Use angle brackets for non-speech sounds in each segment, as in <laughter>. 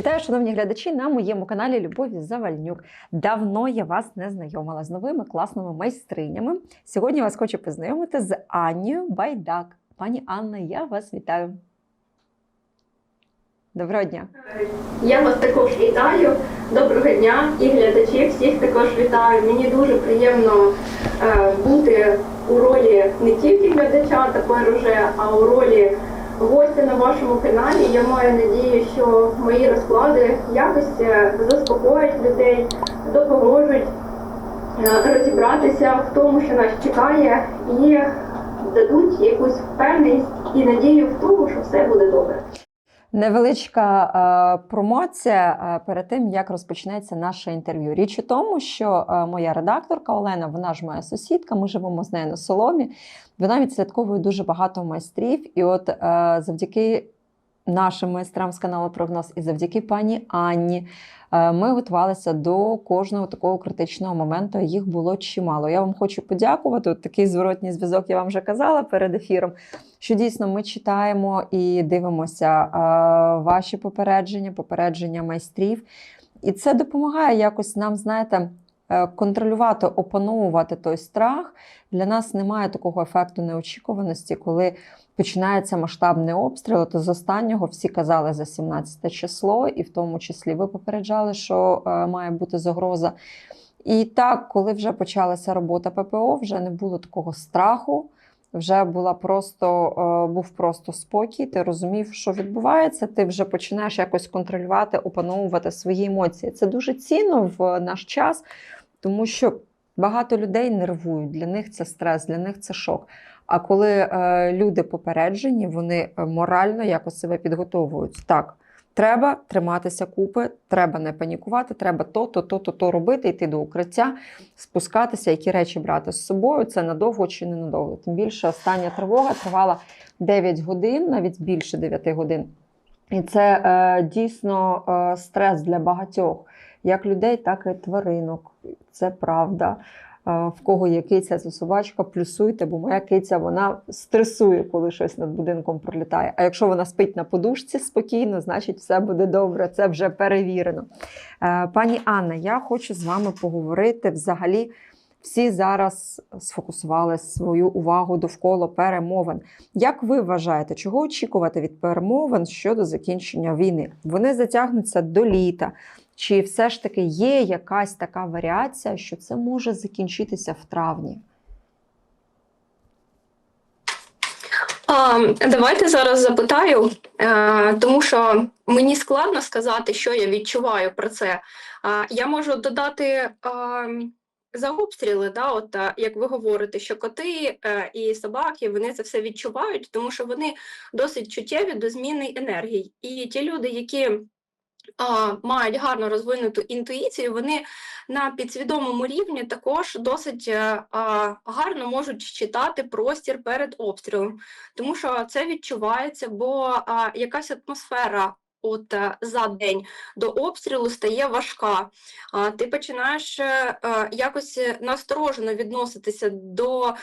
Вітаю, шановні глядачі, на моєму каналі Любові Завальнюк. Давно я вас не знайомила з новими класними майстринями. Сьогодні вас хочу познайомити з Аннією Байдак. Пані Анна, я вас вітаю. Доброго дня. Я вас також вітаю. Доброго дня і глядачів всіх також вітаю. Мені дуже приємно е, бути у ролі не тільки глядача тепер уже, а у ролі гостя на вашому каналі. Я маю надію, що мої розклади якось е, заспокоять людей, допоможуть е, розібратися в тому, що нас чекає, і дадуть якусь впевненість і надію в тому, що все буде добре. Невеличка е, промоція е, перед тим, як розпочнеться наше інтерв'ю. Річ у тому, що е, моя редакторка Олена, вона ж моя сусідка, ми живемо з нею на соломі. Вона відслідковує дуже багато майстрів. І от завдяки нашим майстрам з каналу Прогноз і завдяки пані Анні. Ми готувалися до кожного такого критичного моменту. Їх було чимало. Я вам хочу подякувати. От такий зворотній зв'язок я вам вже казала перед ефіром. Що дійсно ми читаємо і дивимося ваші попередження, попередження майстрів. І це допомагає якось нам, знаєте, е, контролювати, опановувати той страх. Для нас немає такого ефекту неочікуваності, коли починається масштабний обстріл. То з останнього всі казали за 17 число, і в тому числі ви попереджали, що е, має бути загроза. І так, коли вже почалася робота ППО, вже не було такого страху. Вже була просто е, був просто спокій. Ти розумів, що відбувається. Ти вже починаєш якось контролювати, опановувати свої емоції. Це дуже цінно в наш час, тому що багато людей нервують. Для них це стрес, для них це шок. А коли е, люди попереджені, вони е, морально якось себе підготовують. Так, треба триматися купи, треба не панікувати, треба то, то, то, то, то робити, йти до укриття, спускатися, які речі брати з собою. Це надовго чи не надовго. Тим більше остання тривога тривала 9 годин, навіть більше 9 годин. І це е, дійсно е, стрес для багатьох, як людей, так і тваринок. Це правда. В кого є киця, це собачка, плюсуйте, бо моя киця вона стресує, коли щось над будинком пролітає. А якщо вона спить на подушці спокійно, значить все буде добре. Це вже перевірено. Е, Пані Анна, я хочу з вами поговорити взагалі. Всі зараз сфокусували свою увагу довкола перемовин. Як ви вважаєте, чого очікувати від перемовин щодо закінчення війни? Вони затягнуться до літа. Чи все ж таки є якась така варіація, що це може закінчитися в травні? А, давайте зараз запитаю, е, тому що мені складно сказати, що я відчуваю про це. Я можу додати за обстріли, да, от, як ви говорите, що коти е, і собаки вони це все відчувають, тому що вони досить чуттєві до зміни енергії. І ті люди, які мають гарно розвинуту інтуїцію, вони на підсвідомому рівні також досить е, гарно можуть читати простір перед обстрілом, тому що це відчувається, бо якась атмосфера. От е, за день до обстрілу стає важка. А, ти починаєш е, якось насторожено відноситися до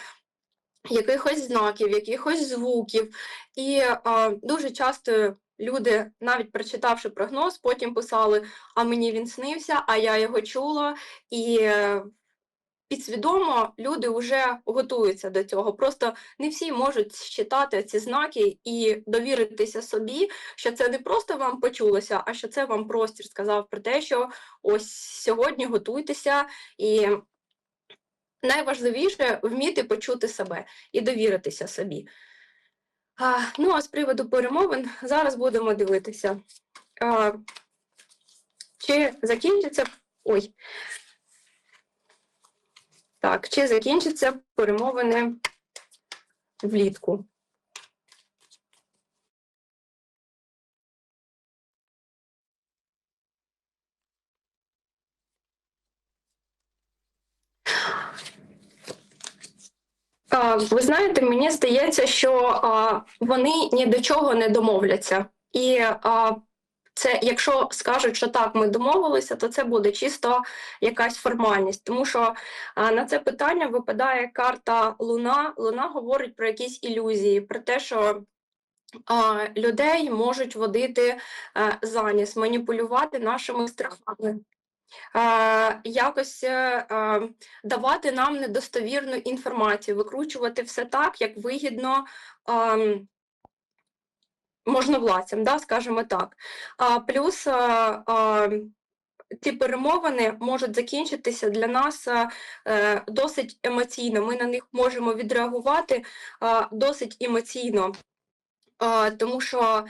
якихось знаків, якихось звуків. І дуже часто люди, навіть прочитавши прогноз, потім писали: а мені він снився, а я його чула. І е, підсвідомо люди вже готуються до цього. Просто не всі можуть читати ці знаки і довіритися собі, що це не просто вам почулося, а що це вам простір сказав про те, що ось сьогодні готуйтеся і. Найважливіше вміти почути себе і довіритися собі. А, ну, а з приводу перемовин зараз будемо дивитися, а, чи закінчиться. Ой. Так, чи закінчаться перемовини влітку? Ви знаєте, мені здається, що вони ні до чого не домовляться. І це, якщо скажуть, що так, ми домовилися, то це буде чисто якась формальність. Тому що на це питання випадає карта Луна. Луна говорить про якісь ілюзії, про те, що людей можуть водити е, за ніс, маніпулювати нашими страхами. Е, якось е, е, давати нам недостовірну інформацію, викручувати все так, як вигідно ем, можновладцям, да, скажімо так. Плюс ці перемовини можуть закінчитися для нас досить емоційно. Ми на них можемо відреагувати досить емоційно. Тому що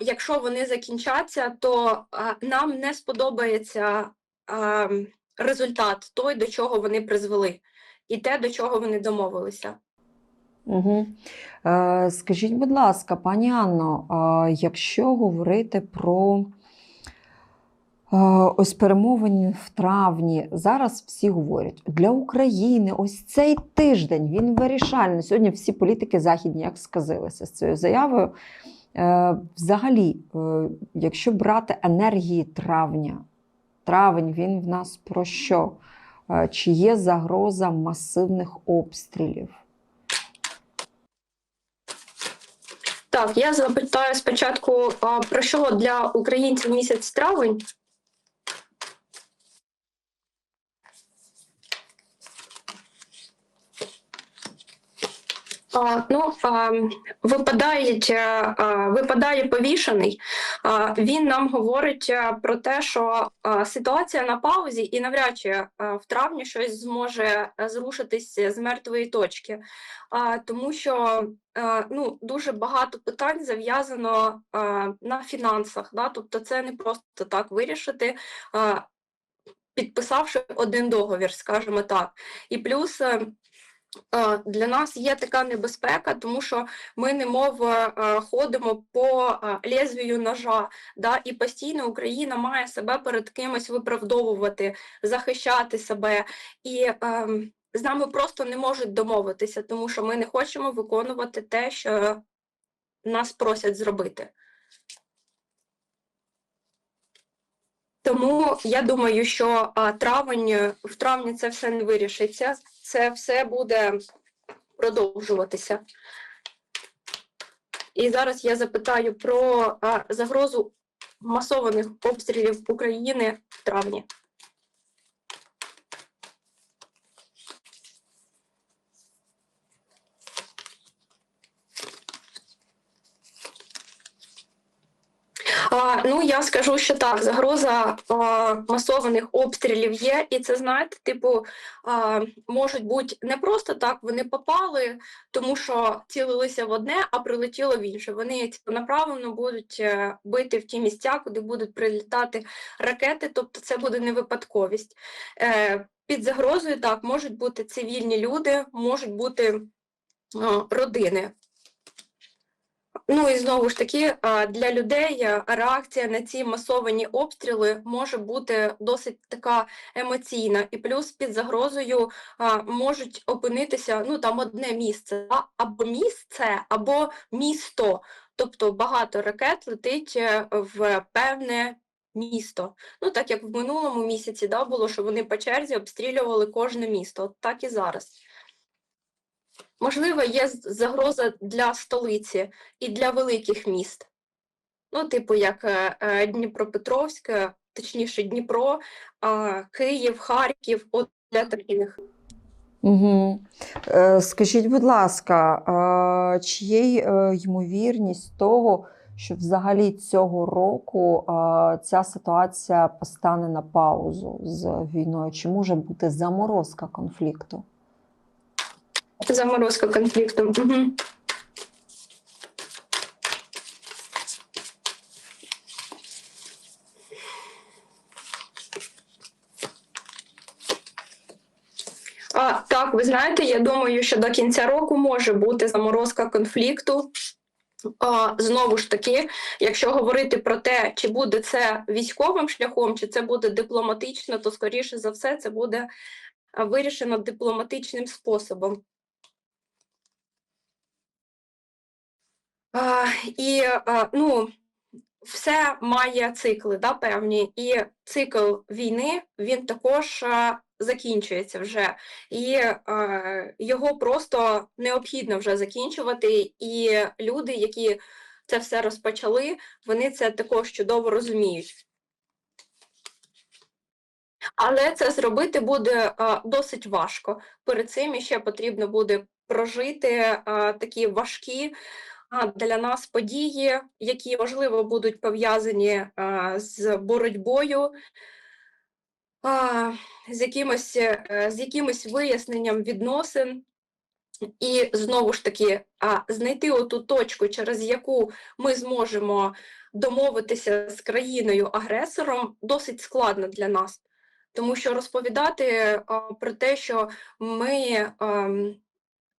якщо вони закінчаться, то нам не сподобається результат той, до чого вони призвели, і те, до чого вони домовилися. Угу. Скажіть, будь ласка, пані Анно, якщо говорити про ось перемовини в травні, зараз всі говорять, для України ось цей тиждень він вирішальний. Сьогодні всі політики західні як сказилися з цією заявою. Е, взагалі, е, якщо брати енергії травня, травень він в нас про що? Е, чи є загроза масивних обстрілів? Так, я запитаю спочатку, про що для українців місяць травень. Ну, випадають, е, випадає повішений. Він нам говорить е, про те, що ситуація на паузі, і навряд чи е, в травні щось зможе зрушитись з мертвої точки. Тому що ну, дуже багато питань зав'язано на фінансах. Да? Тобто це не просто так вирішити, підписавши один договір, скажімо так. І плюс. Е, е, Для нас є така небезпека, тому що ми немов е, е, ходимо по е, лезвію ножа, да, і постійно Україна має себе перед кимось виправдовувати, захищати себе. І ем, з нами просто не можуть домовитися, тому що ми не хочемо виконувати те, що нас просять зробити. Тому я думаю, що травень е, в травні це все не вирішиться, це все буде продовжуватися. І зараз я запитаю про а, загрозу масованих обстрілів України в травні. А, ну, я скажу, що так, загроза а, масованих обстрілів є, і це знаєте, типу, а, можуть бути не просто так, вони попали, тому що цілилися в одне, а прилетіло в інше. Вони ціленаправленно будуть е, бити в ті місця, куди будуть прилітати ракети, тобто це буде не випадковість. Е, під загрозою так можуть бути цивільні люди, можуть бути родини. Ну і знову ж таки, для людей реакція на ці масовані обстріли може бути досить така емоційна, і плюс під загрозою можуть опинитися ну там одне місце, або місце, або місто. Тобто багато ракет летить е, в певне місто. Ну так як в минулому місяці да, було, що вони по черзі обстрілювали кожне місто, так і зараз. Можливо, є загроза для столиці і для великих міст. Ну, типу, як е, е, Дніпропетровськ, е, точніше Дніпро, Київ, Харків, от для таких. Угу. Скажіть, будь ласка, чи є ймовірність того, що взагалі цього року ця ситуація постане на паузу з війною? Чи може бути заморозка конфлікту? Заморозка конфлікту. Угу. А, так, ви знаєте, я думаю, що до кінця року може бути заморозка конфлікту. А, знову ж таки, якщо говорити про те, чи буде це військовим шляхом, чи це буде дипломатично, то скоріше за все це буде вирішено дипломатичним способом. І ну, все має цикли, да, певні, і цикл війни він також закінчується вже, і його просто необхідно вже закінчувати. І люди, які це все розпочали, вони це також чудово розуміють. Але це зробити буде досить важко. Перед цим ще потрібно буде прожити такі важкі для нас події, які можливо будуть пов'язані з боротьбою, з якимось, е, з якимось виясненням відносин. І знову ж таки, знайти оту точку, через яку ми зможемо домовитися з країною-агресором, досить складно для нас. Тому що розповідати про те, що ми ем,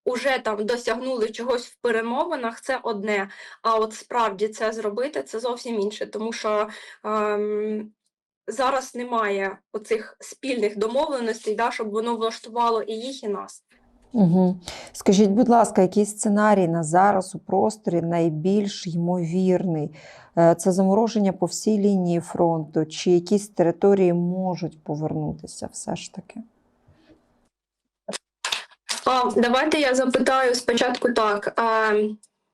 уже там досягнули чогось в перемовинах, це одне. А от справді це зробити це зовсім інше, тому що ем, зараз немає оцих спільних домовленостей, да, щоб воно влаштувало і їх, і нас. Угу. Скажіть, будь ласка, який сценарій на зараз у просторі найбільш ймовірний? Е, Це замороження по всій лінії фронту, чи якісь території можуть повернутися все ж таки? А, давайте я запитаю спочатку так: а,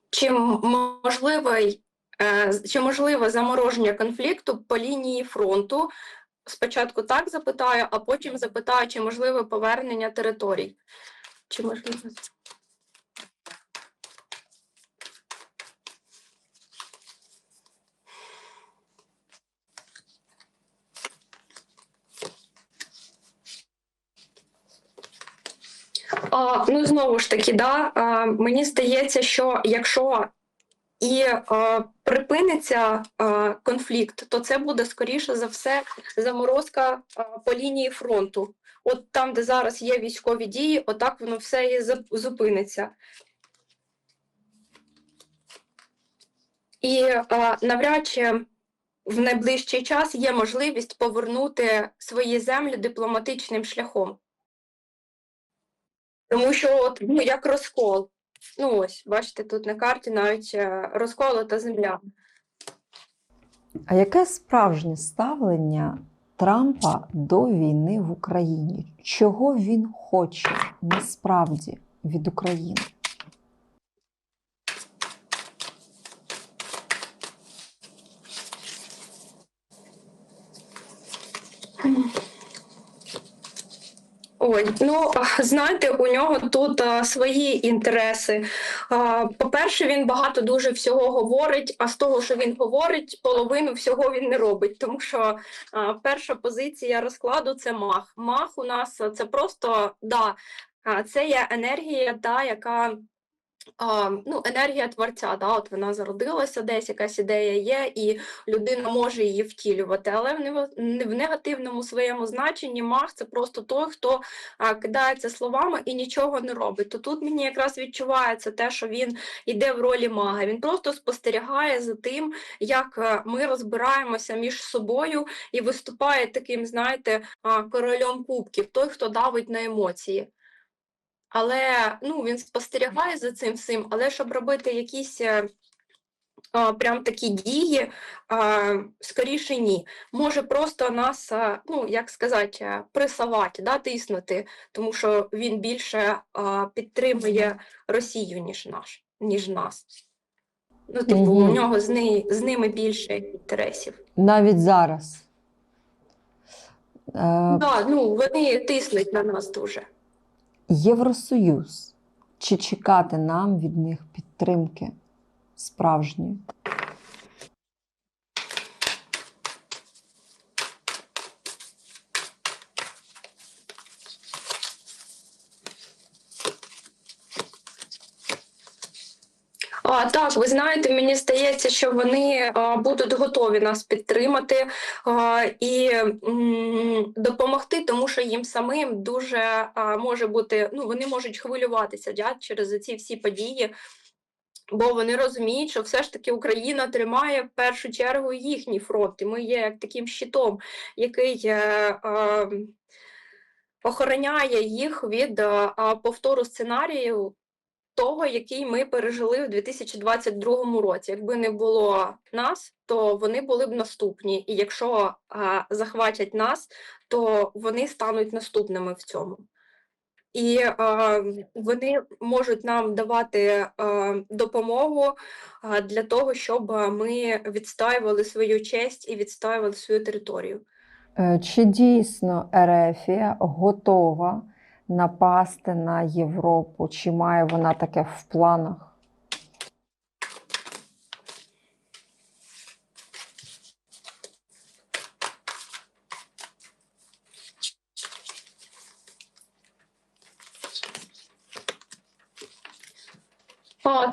чи можливий, е, чи можливе замороження конфлікту по лінії фронту? Спочатку так запитаю, а потім запитаю, чи можливе повернення територій. Чи можливо? А, ну, знову ж таки, да, а, мені здається, що якщо і а, припиниться а, конфлікт, то це буде скоріше за все заморозка а, по лінії фронту. От там, де зараз є військові дії, отак воно все і зупиниться. І а, навряд чи в найближчий час є можливість повернути свої землі дипломатичним шляхом. Тому що от, ну, як розкол. Ну ось, бачите, тут на карті навіть е, розколота земля. А яке справжнє ставлення Трампа до війни в Україні? Чого він хоче насправді від України? Ой, ну <laughs> знаєте, у нього тут а, свої інтереси. А, по-перше, він багато дуже всього говорить, а з того, що він говорить, половину всього він не робить. Тому що а, перша позиція розкладу це мах. Мах у нас це просто да, це є енергія, та, яка. А, ну, енергія творця, да, от вона зародилася, десь якась ідея є, і людина може її втілювати. Але в негативному своєму значенні мах це просто той, хто а, кидається словами і нічого не робить. То тут мені якраз відчувається те, що він йде в ролі мага. Він просто спостерігає за тим, як е, ми розбираємося між собою і виступає таким, знаєте, королем кубків, той, хто давить на емоції. Але ну, він спостерігає за цим всім, але щоб робити якісь е, прям такі дії, скоріше ні. Може просто нас, ну як сказати, е, пресувати, да, тиснути, тому що він більше підтримує Росію, ніж наш, ніж нас. Ну, типу, у нього з, ни, з ними більше інтересів. Навіть зараз. Е, Да, ну, вони тиснуть на нас дуже. Євросоюз. Чи чекати нам від них підтримки справжньої? А, так, ви знаєте, мені здається, що вони а, будуть готові нас підтримати а, і м, допомогти, тому що їм самим дуже а, може бути, ну вони можуть хвилюватися да, через ці всі події. Бо вони розуміють, що все ж таки Україна тримає в першу чергу їхній фронт, і ми є як таким щитом, який е, е, охороняє їх від е, повтору сценарію того, який ми пережили в 2022 році. Якби не було нас, то вони були б наступні. І якщо а, захватять нас, то вони стануть наступними в цьому. і е, вони можуть нам давати е, допомогу е, для того, щоб ми відстаювали свою честь і відстаювали свою територію. Е, Чи дійсно Ерефія готова напасти на Європу? Чи має вона таке в планах?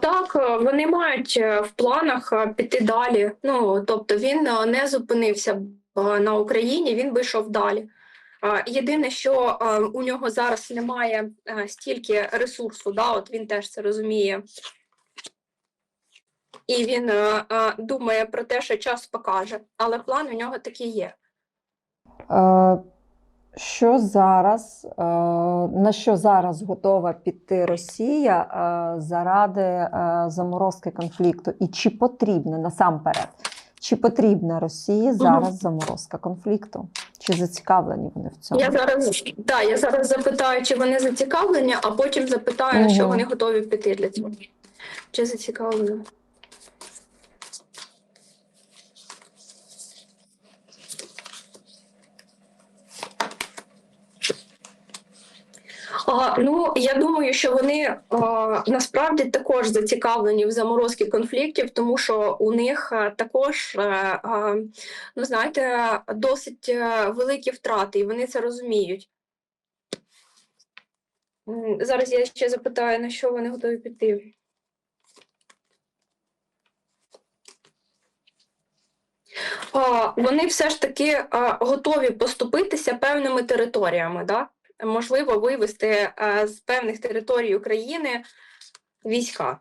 Так, е, вони мають е, в планах е, піти далі. Ну, тобто він не зупинився на Україні, він би йшов далі. Єдине, що у нього зараз немає стільки ресурсу, да, от він теж це розуміє. І він думає про те, що час покаже, але план у нього такий є. Що зараз, на що зараз готова піти Росія заради заморозки конфлікту? І чи потрібна насамперед? Чи потрібна Росії зараз заморозка конфлікту? Чи зацікавлені вони в цьому? Я зараз, да, я зараз запитаю, чи вони зацікавлені, а потім запитаю, угу. що вони готові піти для цього. Чи зацікавлені? Ну, я думаю, що вони насправді також зацікавлені в заморозці конфліктів, тому що у них також, е, ну знаєте, досить е, великі втрати, і вони це розуміють. Зараз я ще запитаю, на що вони готові піти. Вони все ж таки готові поступитися певними територіями, да? Можливо, вивести з певних територій України війська.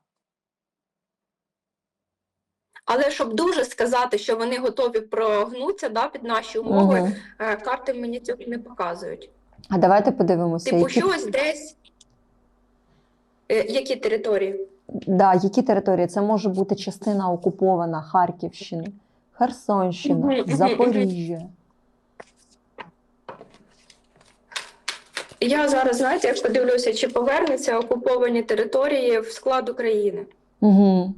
Але щоб дуже сказати, що вони готові прогнутися да, під наші умови, е, карти мені цього не показують. А давайте подивимося, Типу, які, щось десь. Е, Які території? да, які території. Це може бути частина окупована Харківщини, Херсонщина. Запоріжжя. Я зараз, знаєте, як подивлюся, чи повернуться окуповані території в склад України. Угу.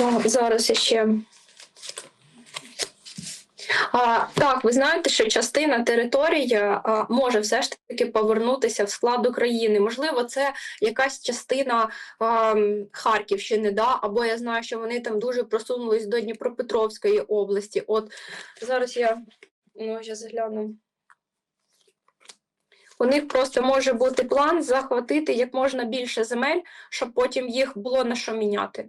О, зараз ще. Так, ви знаєте, що частина території а, може все ж таки повернутися в склад України. Можливо, це якась частина а, Харківщини, да? або я знаю, що вони там дуже просунулись до Дніпропетровської області. От зараз я ну, я загляну. У них просто може бути план захватити як можна більше земель, щоб потім їх було на що міняти.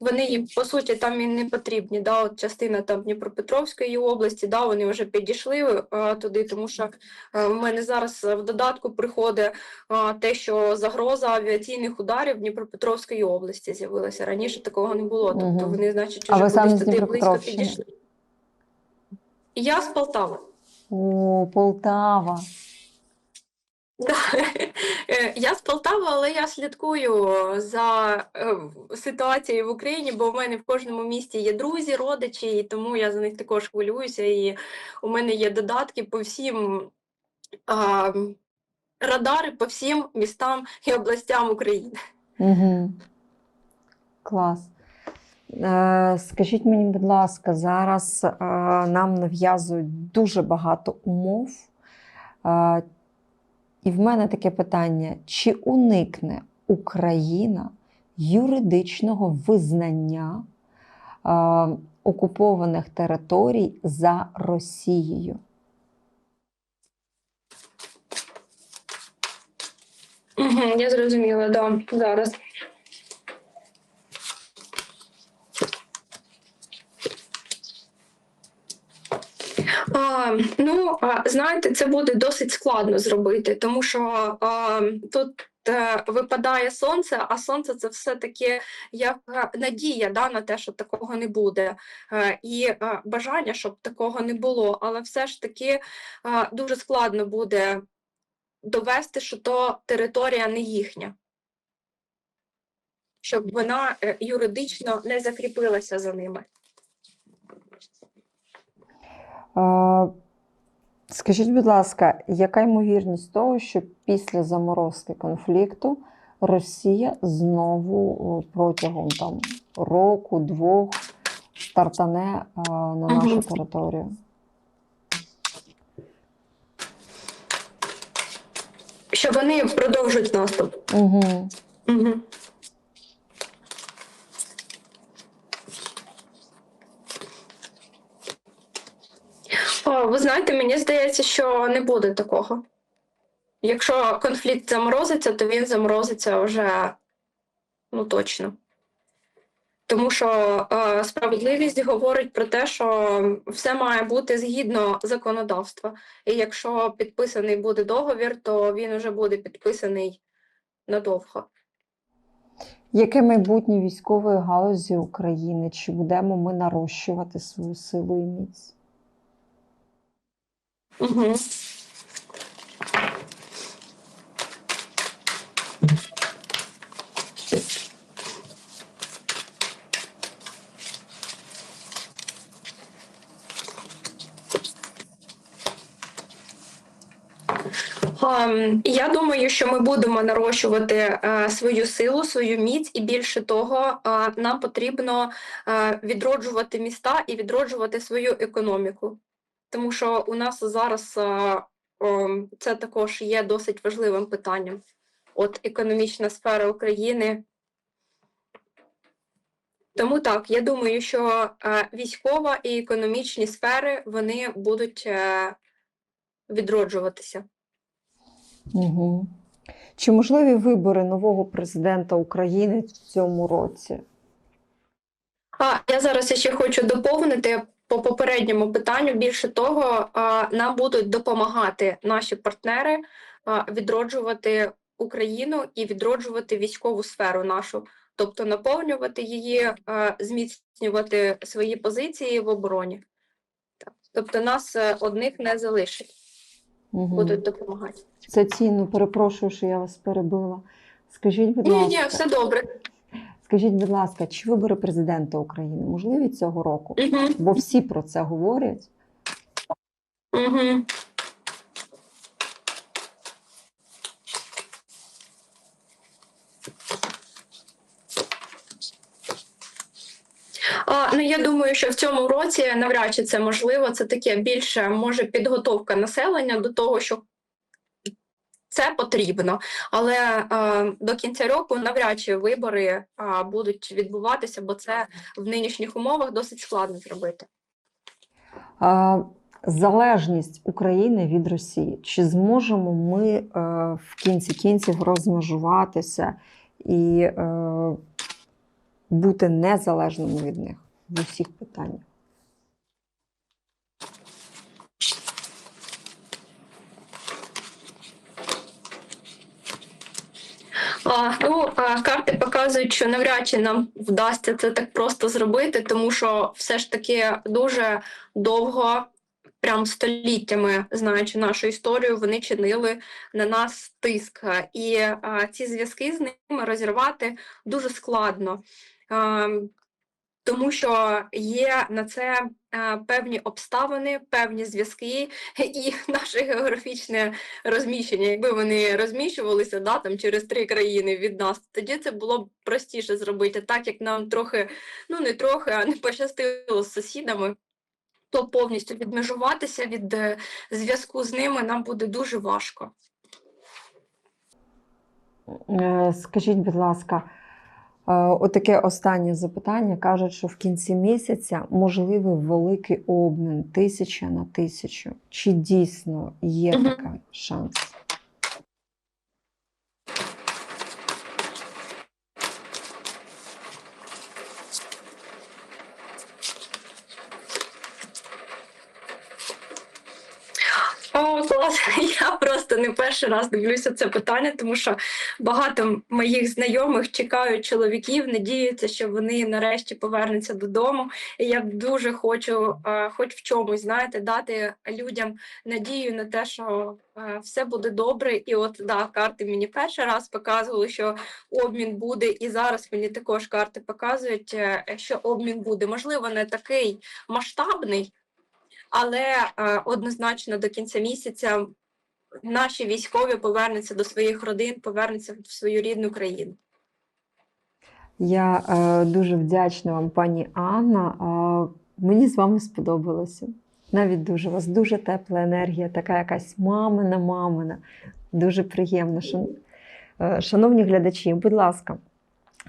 Вони їм по суті там і не потрібні. Да? От частина там Дніпропетровської області, да, вони вже підійшли е, туди, тому що е, в мене зараз в додатку приходить е, те, що загроза авіаційних ударів Дніпропетровської області з'явилася. Раніше такого не було. Тобто Мгм. вони, значить, А вже кудись туди близько підійшли. Я з Полтави. О, Полтава. Е, Я з Полтави, але я слідкую за е, ситуацією в Україні, бо в мене в кожному місті є друзі, родичі, і тому я за них також хвилююся. І у мене є додатки по всім а, радари по всім містам і областям України. Угу. Клас. Е, Скажіть мені, будь ласка, зараз нам нав'язують дуже багато умов. І в мене таке питання: чи уникне Україна юридичного визнання е, окупованих територій за Росією? Я зрозуміла, да, зараз. А, ну, знаєте, це буде досить складно зробити, тому що а, тут е, випадає сонце, а сонце це все таки як е, надія да, на те, що такого не буде, е, і бажання, щоб такого не було. Але все ж таки дуже складно буде довести, що то територія не їхня, щоб вона юридично не закріпилася за ними. Е, Скажіть, будь ласка, яка ймовірність того, що після заморозки конфлікту Росія знову протягом там року, двох стартане на нашу територію? Що вони продовжують наступ. Угу. Угу. О, ви знаєте, мені здається, що не буде такого. Якщо конфлікт заморозиться, то він заморозиться вже ну точно. Тому що е, справедливість говорить про те, що все має бути згідно законодавства. І якщо підписаний буде договір, то він вже буде підписаний надовго. Яке майбутнє військової галузі України? Чи будемо ми нарощувати свою силу і міць? Угу. Я думаю, що ми будемо нарощувати е, свою силу, свою міць, і більше того, е, нам потрібно е, відроджувати міста і відроджувати свою економіку. Тому що у нас зараз е, ом, це також є досить важливим питанням. От економічна сфера України. Тому так, я думаю, що е, військова і економічні сфери вони будуть е, відроджуватися. Угу. Чи можливі вибори нового президента України в цьому році? А я зараз ще хочу доповнити по попередньому питанню. Більше того, нам будуть допомагати наші партнери відроджувати Україну і відроджувати військову сферу нашу, тобто наповнювати її, зміцнювати свої позиції в обороні. Тобто нас е, одних не залишить, Угу. будуть допомагати. Це цінно, перепрошую, що я вас перебила. Скажіть, будь Ні, ласка, ні, все добре. Скажіть, будь ласка, чи вибори президента України можливі цього року? Угу, Бо всі про це говорять. угу. А, ну я думаю, що в цьому році навряд чи це можливо. Це таке більше може підготовка населення до того, що це потрібно. Але е, до кінця року навряд чи вибори е, будуть відбуватися, бо це в нинішніх умовах досить складно зробити. А, залежність України від Росії. Чи зможемо ми е, в кінці кінців розмежуватися і е, бути незалежними від них в усіх питаннях? Ну, карти показують, що навряд чи нам вдасться це так просто зробити, тому що все ж таки дуже довго, прям століттями, знаючи нашу історію, вони чинили на нас тиск. І ці зв'язки з ними розірвати дуже складно. А, тому що є на це певні обставини, певні зв'язки і <laughs> наше географічне розміщення. Якби вони розміщувалися да, там, через три країни від нас, тоді це було б простіше зробити. Так як нам трохи, ну не трохи, а не пощастило з сусідами, то повністю відмежуватися від е, зв'язку з ними нам буде дуже важко. Е, Скажіть, будь ласка, е, отаке останнє запитання. Кажуть, що в кінці місяця можливий великий обмін тисяча на тисячу. Чи дійсно є така такий шанс? О, клас! <laughs> Я просто не перший раз дивлюся це питання, тому що багато моїх знайомих чекають чоловіків, надіються, що вони нарешті повернуться додому. І я дуже хочу, е, хоч в чомусь, знаєте, дати людям надію на те, що е, все буде добре. І от да, карти мені перший раз показували, що обмін буде, і зараз мені також карти показують, е, що обмін буде. Можливо, не такий масштабний, але е, однозначно до кінця місяця наші військові повернуться до своїх родин, повернуться в свою рідну країну. Я е, дуже вдячна вам, пані Анна. Е, мені з вами сподобалося. Навіть дуже у вас дуже тепла енергія, така якась мамина, мамина. Дуже приємно. Е, Шановні глядачі, будь ласка,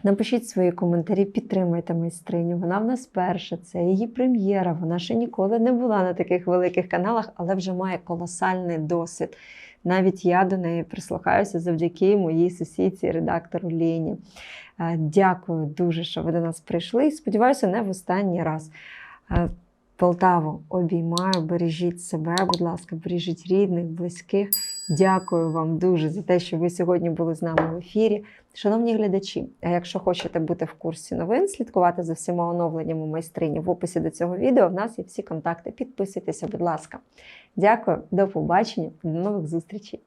напишіть свої коментарі, підтримайте майстриню. Вона в нас перша, це її прем'єра. Вона ще ніколи не була на таких великих каналах, але вже має колосальний досвід. Навіть я до неї прислухаюся завдяки моїй сусідці, редактору Лені. Е, Дякую дуже, що ви до нас прийшли. І сподіваюся, не в останній раз. Е, Полтаву обіймаю, бережіть себе, будь ласка, бережіть рідних, близьких. Дякую вам дуже за те, що ви сьогодні були з нами в ефірі. Шановні глядачі, а якщо хочете бути в курсі новин, слідкувати за всіма оновленнями майстрині в описі до цього відео, в нас є всі контакти. Підписуйтеся, будь ласка. Дякую, до побачення, до нових зустрічей.